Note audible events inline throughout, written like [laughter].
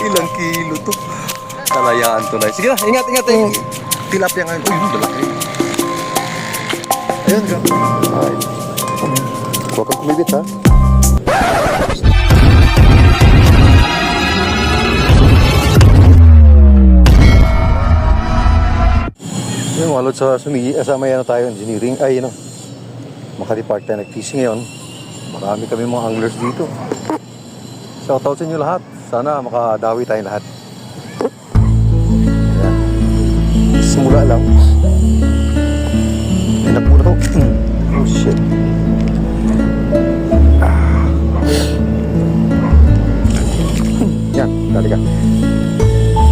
Ilang kilo to. Kalayaan to na. Sige na, ingat, ingat. Eh. Tilapia ngayon. Uy, yun, lalaki. Ayan, grabe. Ay. Huwag kang kumibit, ha? Yung walot sa sumigi, ah, sa may ano tayo, engineering, ay, ano, Makati Park tayo nag-fishing ngayon. Marami kami mga anglers dito. Shoutout sa inyo lahat. Sana makadawi tayong lahat. Ayan. Simula lang. Ay, naku na to. [clears throat] Oh, shit. Yan, dali ka.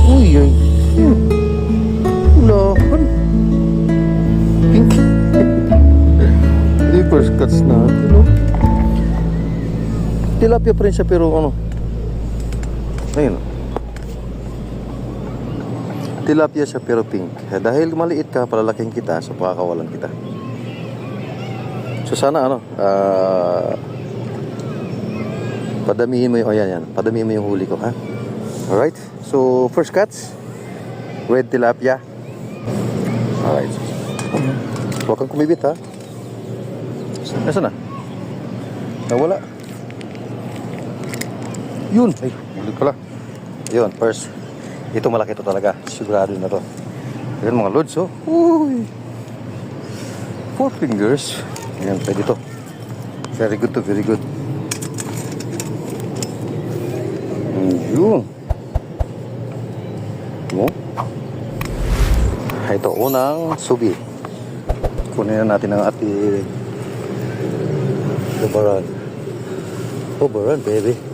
Uy. Hmm. Ulahan. Pink. [laughs] First cuts natin, no? Tilapia pa rin siya, pero ano? Ayun? Tilapia siya, pero pink. Eh, Dahil maliit ka, palalaking kita, so pakakawalan kita. So sana, ano, ah... padamihin mo yung, oh yan. Padamihin mo yung huli ko, ha? Alright, so first cuts, red tilapia. Alright. Huwag kang kumibit, ha? Nasaan na? Nawala. Yun. Ay, ulit pala. Yun, first. Ito malaki to talaga. Sigurado na to. Yan mga loads, oh. Uy. Four fingers. Yan, pwede to. Very good to, very good. Yun. Mo? Ito, unang subi. Kunin na natin ang ating Oberon. Oberon, baby.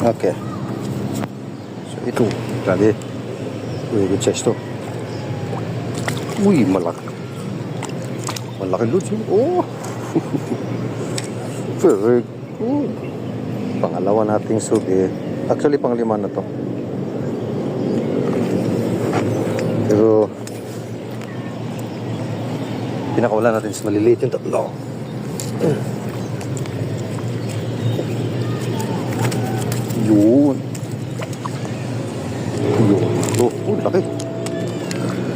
Okay. So, ito. Grabe. Uy, good size to. Uy, malaki. Malaki loads. yun. Oh. [laughs] Very good. Pangalawa nating subi. Actually, panglima na to. Pero, pinakawala natin sa maliliit yung tatlo. Yun. Yun. Oh, oh laki.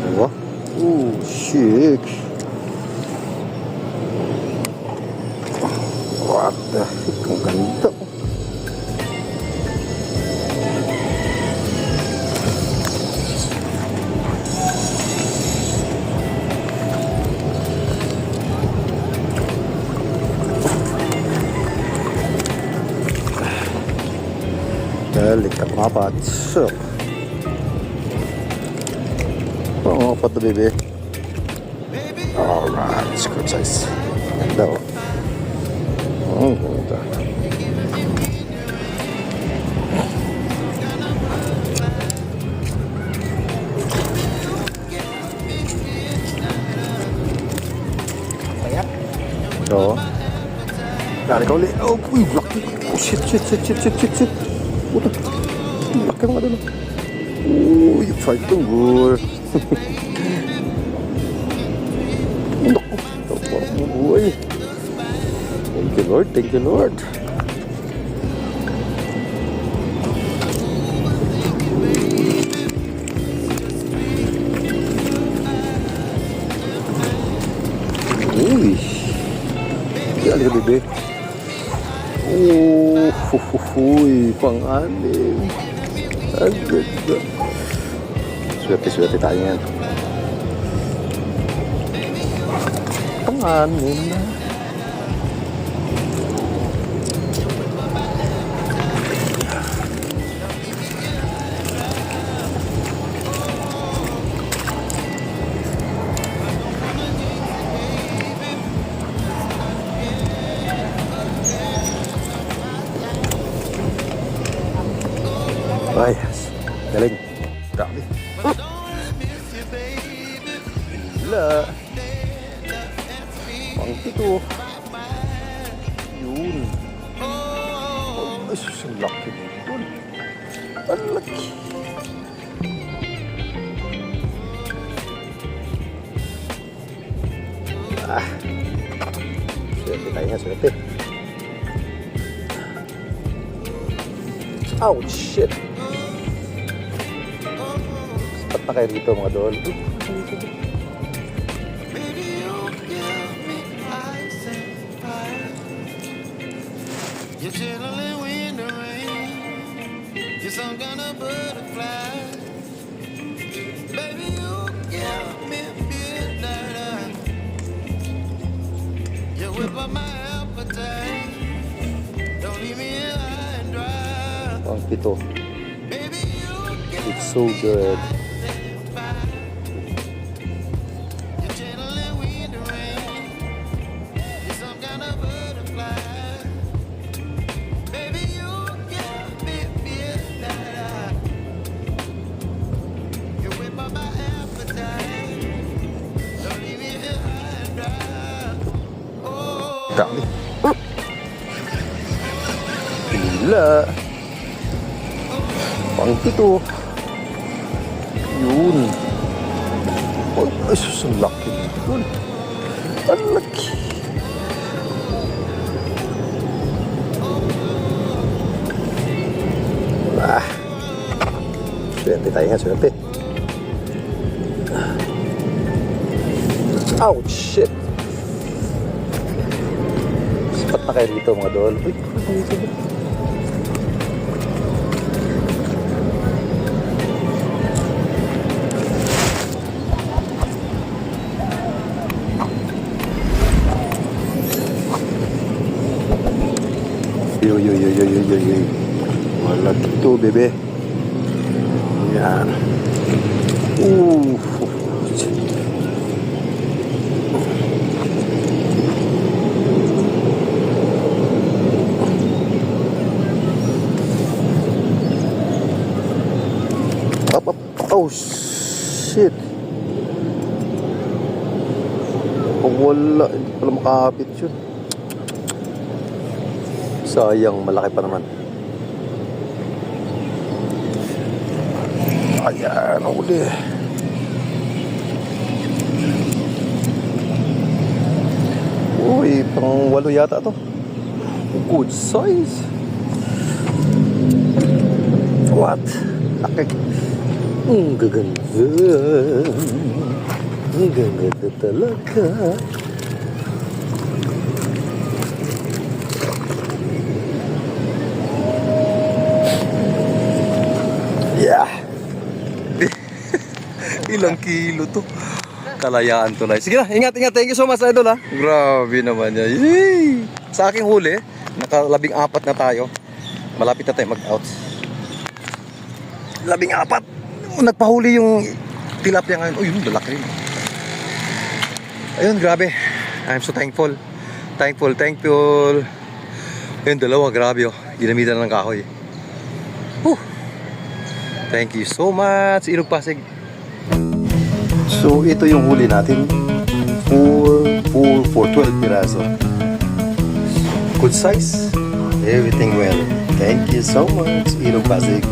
Diba? Oh, shit. What the heck? Ang ganda. Mga pats. So. What the baby? Alright, good size. Ganda oh. Oh, ganda. So, Dari ka uli. Oh, uy, laki. Oh, shit, shit, shit, shit, shit, shit, shit. Puta. Laki mga doon. Uy, fight tunggol. [laughs] Naku, tapos mo buhay. Thank you, Lord. Thank you, Lord. Uy. Dali ka, bebe. Oh, huhuhuy, [laughs] pang-anim. Ang ganda. Swerte-swerte tayo yan. Na. Ay, galing. Dami. Wala. Pito. Yun. Ay, sus, ang laki nito. Ang laki. Ah. Swerte tayo nga, swerte. Ouch, shit. Sapat na dito mga Baby, You're chilling the rain. You're some kind of butterfly. Baby, you give me midnight. You whip up my appetite. Don't leave me high and dry. Baby, It's so good. Dami. Pila. Pang pito. Yun. Ay, ay sus, ang laki. Yun. Ang laki. Ah. Swerte tayo nga, swerte. Ouch, shit. Sapat na kayo dito mga dol. Uy, dito? Yo, yo, yo, yo, yo, yo, yo. Malaki to, bebe. Yan. Ooh. Oh, shit. Oh, wala. Hindi pala makakapit yun. Sayang, malaki pa naman. Ayan, uli. Uy, pang walo yata to. Good size. What? Laki. Ang gaganda. Ang gaganda talaga. Yeah. [laughs] Ilang kilo to? Kalayaan to, Sige na, ingat, ingat. Thank you so much, Idol, ha. Grabe naman yan. Yay! Sa aking huli, nakalabing apat na tayo. Malapit na tayo mag-out. Labing apat. Nagpahuli yung tilapia ngayon. Uy, yung lalaki. Ayun, grabe. I'm so thankful. Thankful, thankful. Ayun, dalawa, grabe oh. Ginamitan ng kahoy. Whew. Thank you so much, Ilog Pasig. So, ito yung huli natin. 4, 4, 4, 12 piraso. Good size. Everything well. Thank you so much, Ilog Pasig.